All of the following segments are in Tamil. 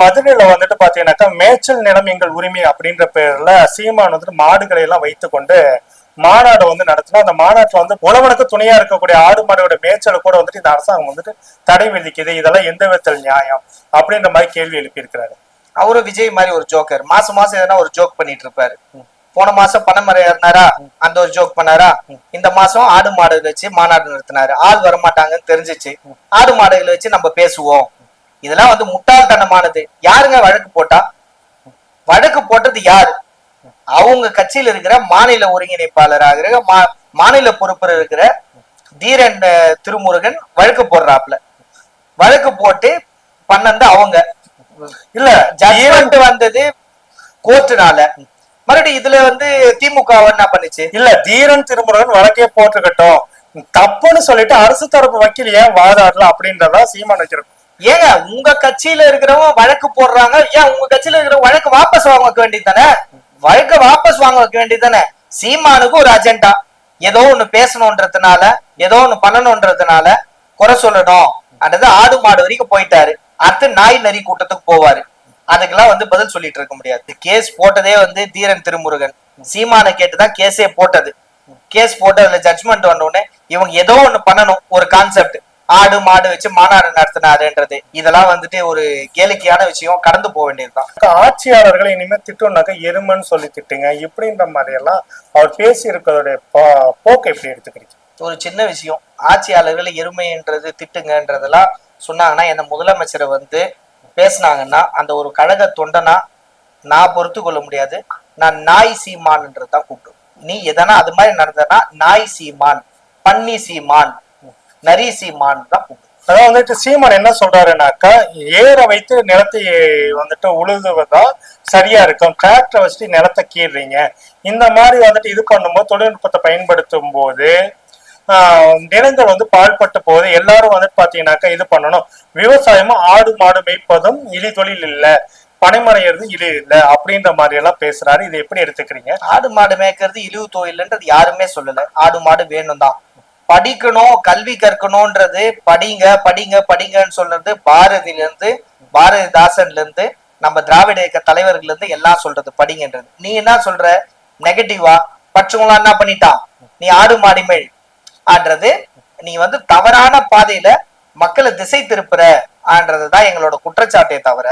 மதுரையில வந்துட்டு பாத்தீங்கன்னாக்கா மேய்ச்சல் நிலம் எங்கள் உரிமை அப்படின்ற பேர்ல சீமான் வந்துட்டு மாடுகளை எல்லாம் வைத்துக்கொண்டு மாநாடு வந்து நடத்தினா அந்த மாநாட்டுல வந்து உழவனுக்கு துணையா இருக்கக்கூடிய ஆடு மாடோட மேய்ச்சலை கூட வந்துட்டு இந்த அரசாங்கம் வந்துட்டு தடை விதிக்குது. இதெல்லாம் எந்த விதத்தில் நியாயம் அப்படின்ற மாதிரி கேள்வி எழுப்பியிருக்கிறாரு. அவரு அவரும் விஜய் மாதிரி ஒரு ஜோக்கர். மாசம் மாசம் எதனா ஒரு ஜோக் பண்ணிட்டு இருப்பாரு. போன மாசம் பணமரை ஏறினாரா அந்த ஒரு ஜோக் பண்ணாரா? இந்த மாசம் ஆடு மாடுகள் வச்சு மாநாடு நடத்தினாரு. ஆள் வரமாட்டாங்கன்னு தெரிஞ்சிச்சு. ஆடு மாடுகளை வச்சு நம்ம பேசுவோம். இதெல்லாம் வந்து முட்டாள்தனமானது. யாருங்க வழக்கு போட்டா? வழக்கு போட்டது யாரு? அவங்க கட்சியில இருக்கிற மாநில ஒருங்கிணைப்பாளராக மா- மாநில பொறுப்பில் இருக்கிற தீரன் திருமுருகன் வழக்கு போடுறாப்ல வழக்கு போட்டு பண்ணது அவங்க. இல்ல ஜட்மெண்ட் வந்தது கோர்ட்டுனால. மறுபடியும் இதுல வந்து திமுக என்ன பண்ணுச்சு? இல்ல தீரன் திருமுருகன் வழக்கே போட்டுக்கட்டும். தப்புன்னு சொல்லிட்டு அரசு தரப்பு வக்கீல் ஏன் வாதாடல அப்படின்றதா சீமான் வச்சிருக்கோம். ஏங்க உங்க கட்சியில இருக்கிறவங்க வழக்கு போடுறாங்க ஏன் உங்க கட்சியில இருக்கிற வழக்கு வாபஸ் வாங்க வைக்க வேண்டியது தானே வழக்க வாபஸ் வாங்க வைக்க வேண்டியது தானே சீமானுக்கு ஒரு அஜெண்டா ஏதோ ஒண்ணு பேசணுன்றதுனால ஏதோ ஒண்ணு பண்ணணும்ன்றதுனால குறை சொல்லணும். அல்லது ஆடு மாடு வரைக்கும் போயிட்டாரு. அடுத்து நாய் நரி கூட்டத்துக்கு போவாரு. அதுக்கெல்லாம் வந்து பதில் சொல்லிட்டு இருக்க முடியாது. கேஸ் போட்டதே வந்து தீரன் திருமுருகன். சீமானை கேட்டுதான் கேஸே போட்டது. கேஸ் போட்டு அதுல ஜட்மெண்ட் வந்த உடனே இவங்க ஏதோ ஒண்ணு பண்ணணும் ஒரு கான்செப்ட் ஆடு மாடு வச்சு மாநாடு நடத்தினாருன்றது. இதெல்லாம் வந்துட்டு ஒரு கேளிக்கையான விஷயம். கடந்து போக வேண்டியதுதான். ஆட்சியாளர்களை இனிமே திட்டம்னாக்கா எருமன்னு சொல்லி திட்டுங்க. இப்படின்ற மாதிரி எல்லாம் அவர் பேசி இருக்கிறதுடைய போக்கை எப்படி எடுத்துக்கிறீங்க? ஒரு சின்ன விஷயம். ஆட்சியாளர்களை எருமைன்றது திட்டுங்கன்றதெல்லாம் சொன்னாங்கன்னா என்ன முதலமைச்சரை வந்து பேசுனாங்கன்னா அந்த ஒரு கழக தொண்டனா நான் பொறுத்து கொள்ள முடியாது. நான் நாய் சீமான்ன்றது தான் கூப்பிடும். நீ எதனா அது மாதிரி நடந்தனா நாய் சீமான் பன்னி சீமான் நரி சீமான் தான் அதான் வந்துட்டு சீமான் என்ன சொல்றாருனாக்கா ஏற வைத்து நிலத்தை வந்துட்டு உழுதுவதா சரியா இருக்கும். டிராக்டரை வச்சுட்டு நிலத்தை கீறுறீங்க. இந்த மாதிரி வந்துட்டு இது பண்ணும்போது தொழில்நுட்பத்தை பயன்படுத்தும் போது ஆஹ், நிலங்கள் வந்து பாழ்பட்டு போது எல்லாரும் வந்துட்டு பாத்தீங்கன்னாக்கா இது பண்ணணும். விவசாயமும் ஆடு மாடு மேய்ப்பதும் இழி தொழில் இல்ல. பனைமறையிறது இழி இல்ல. அப்படின்ற மாதிரி எல்லாம் பேசுறாரு. இதை எப்படி எடுத்துக்கிறீங்க? ஆடு மாடு மேய்க்கிறது இழிவு தொழில்ன்றது யாருமே சொல்லல. ஆடு மாடு வேணும் தான் படிக்கணும் கல்வி கற்கணும்ன்றது படிங்க படிங்க படிங்கன்னு சொல்றது பாரதியிலேருந்து பாரதிதாசன்ல இருந்து நம்ம திராவிட இயக்க தலைவர்கள் இருந்து எல்லாம் சொல்றது படிங்கன்றது. நீ என்ன சொல்ற? நெகட்டிவா பச்சவங்களாம் என்ன பண்ணிட்டான்? நீ ஆடு மாடி மேல். ஆன்றது நீ வந்து தவறான பாதையில மக்களை திசை திருப்புற. ஆன்றதுதான் எங்களோட குற்றச்சாட்டே தவிர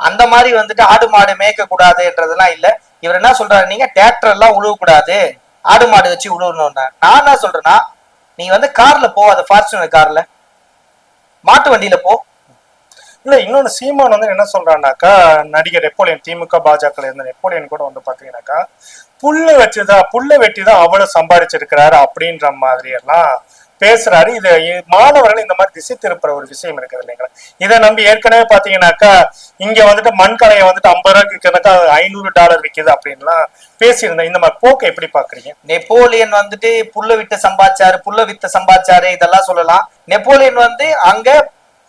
அந்த மாதிரி வந்துட்டு ஆடு மாடு மேய்க்க கூடாதுன்றதுலாம் இல்ல. இவர் என்ன சொல்றாரு? நீங்க டிராக்டர் எல்லாம் உழுவ கூடாது ஆடு மாடு வச்சு உழுவணும்னா. நான் என்ன சொல்றேன்னா நீ வந்து கார்ல போ அந்த ஃபார்ச்சுனர் கார்ல. மாட்டு வண்டியில போ. இல்ல இன்னொன்னு சீமான் வந்து என்ன சொல்றான்னாக்கா நடிகர் நெப்போலியன் திமுக பாஜக இருந்த நெப்போலியன் கூட வந்து பாத்தீங்கன்னாக்கா புல்லு வச்சுதான் புல்ல வெட்டி தான் அவ்வளவு சம்பாதிச்சிருக்கிறாரு அப்படின்ற மாதிரி எல்லாம் பேசுறாரு. இது மாணவர்கள் இந்த மாதிரி திசை திருப்புற ஒரு விஷயம் இருக்குது இல்லைங்களா? இதை நம்பி ஏற்கனவே பாத்தீங்கன்னாக்கா இங்க வந்துட்டு மண்கலையை வந்துட்டு ஐம்பது ரூபாய்க்கு விற்கிறதுக்கா ஐநூறு டாலர் விற்கிது அப்படின்லாம் பேசியிருந்தேன். இந்த மாதிரி போக்கை எப்படி பாக்குறீங்க நெப்போலியன் வந்துட்டு புல்ல விட்டு சம்பாதிச்சாரு புல்ல வித்து சம்பாதிச்சாரு இதெல்லாம் சொல்லலாம். நெப்போலியன் வந்து அங்க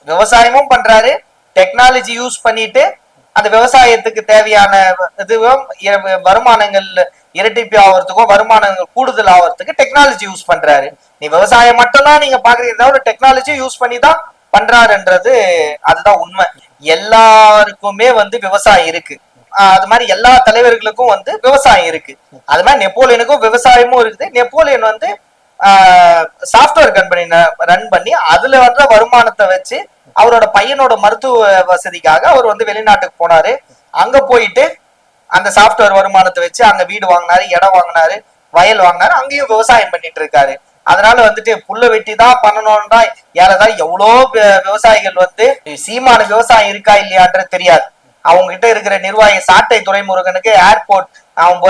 விவசாயமும் பண்றாரு டெக்னாலஜி யூஸ் பண்ணிட்டு அந்த விவசாயத்துக்கு தேவையான இதுவும் இ- வருமானங்கள் இரட்டிப்பு ஆகிறதுக்கும் வருமானங்கள் கூடுதல் ஆகிறதுக்கு டெக்னாலஜி யூஸ் பண்றாரு. நீ விவசாயம் மட்டும்தான் நீங்க பாக்குறீங்க. தவிர டெக்னாலஜி யூஸ் பண்ணி தான் பண்றாருன்றது அதுதான் உண்மை. எல்லாருக்குமே வந்து விவசாயம் இருக்கு. அது மாதிரி எல்லா தலைவர்களுக்கும் வந்து விவசாயம் இருக்கு. அது மாதிரி நெப்போலியனுக்கும் விவசாயமும் இருக்குது. நெப்போலியன் வந்து சாஃப்ட்வேர் கம்பெனி ரன் பண்ணி அதுல வந்த வருமானத்தை வச்சு அவரோட பையனோட மருத்துவ வசதிக்காக அவர் வந்து வெளிநாட்டுக்கு போனாரு. அங்க போயிட்டு அந்த சாஃப்ட்வேர் வருமானத்தை வச்சு அங்க வீடு வாங்கினாரு இடம் வாங்கினாரு வயல் வாங்கினாரு அங்கேயும் விவசாயம் பண்ணிட்டு இருக்காரு. அதனால வந்துட்டு புல்ல வெட்டி தான் பண்ணணும்னா ஏறதான் எவ்வளோ விவசாயிகள் வந்து சீமான விவசாயம் இருக்கா இல்லையான்றது தெரியாது. அவங்க கிட்ட இருக்கிற நிர்வாகி சாட்டை துறைமுருகனுக்கு ஏர்போர்ட் அவன்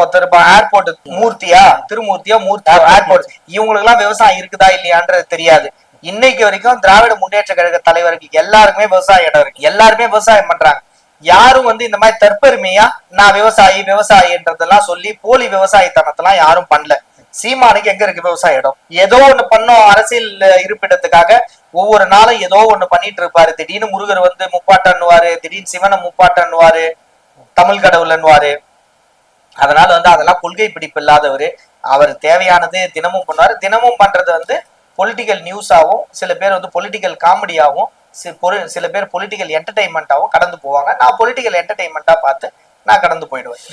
ஒருத்தர் ஏர்போர்ட் மூர்த்தியா திருமூர்த்தியா மூர்த்தியா ஏர்போர்ட் இவங்களுக்கு எல்லாம் விவசாயம் இருக்குதா இல்லையான்றது தெரியாது. இன்னைக்கு வரைக்கும் திராவிட முன்னேற்ற கழக தலைவருக்கு எல்லாருக்குமே விவசாய இடம் இருக்கு. எல்லாருமே விவசாயம் பண்றாங்க. யாரும் வந்து இந்த மாதிரி தற்பெருமையா நான் விவசாயி விவசாயின்றதெல்லாம் சொல்லி போலி விவசாயத்தனத்தெல்லாம் யாரும் பண்ணல. சீமானுக்கு எங்க இருக்கு விவசாய இடம்? ஏதோ ஒண்ணு பண்ணோம் அரசியல் இருப்பிடத்துக்காக. ஒவ்வொரு நாளும் ஏதோ ஒண்ணு பண்ணிட்டு இருப்பாரு. திடீர்னு முருகர் வந்து முப்பாட்டன்னுவாரு திடீர்னு சிவனை முப்பாட்டன்னுவாரு தமிழ் கடவுள்ன்னுவாரு. அதனால வந்து அதெல்லாம் கொள்கை பிடிப்பு இல்லாதவர். அவர் தேவையானது தினமும் பண்ணுவாரு. தினமும் பண்றது வந்து பொலிட்டிக்கல் நியூஸாகவும் சில பேர் வந்து பொலிட்டிக்கல் காமெடியாகவும் சில பேர் பொலிட்டிக்கல் என்டர்டைன்மெண்ட்டாகவும் கடந்து போவாங்க. நான் பொலிட்டிக்கல் என்டர்டைன்மெண்ட்டாக பார்த்து நான் கடந்து போயிடுவேன்.